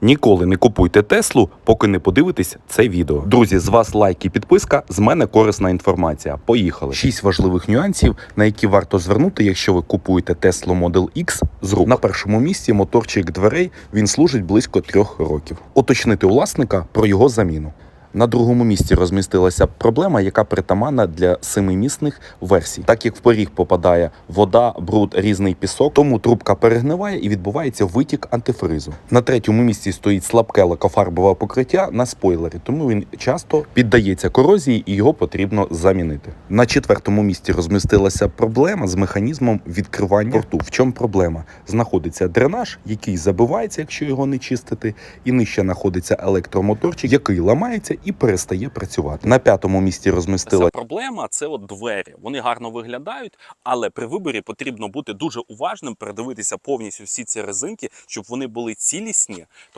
Ніколи не купуйте Теслу, поки не подивитесь це відео. Друзі, з вас лайк і підписка. З мене корисна інформація. Поїхали. Шість важливих нюансів, на які варто звернути, якщо ви купуєте Tesla Model X з рук. На першому місці моторчик дверей він служить близько трьох років. Уточнити власника про його заміну. На другому місці розмістилася проблема, яка притаманна для семимісних версій. Так як в поріг попадає вода, бруд, різний пісок, тому трубка перегниває і відбувається витік антифризу. На третьому місці стоїть слабке лакофарбове покриття на спойлері, тому він часто піддається корозії і його потрібно замінити. На четвертому місці розмістилася проблема з механізмом відкривання порту. В чому проблема? Знаходиться дренаж, який забивається, якщо його не чистити, і нижче знаходиться електромоторчик, який ламається і перестає працювати. На п'ятому місці розмістила Ця проблема це от двері. Вони гарно виглядають, але при виборі потрібно бути дуже уважним, передивитися повністю всі ці резинки, щоб вони були цілісні.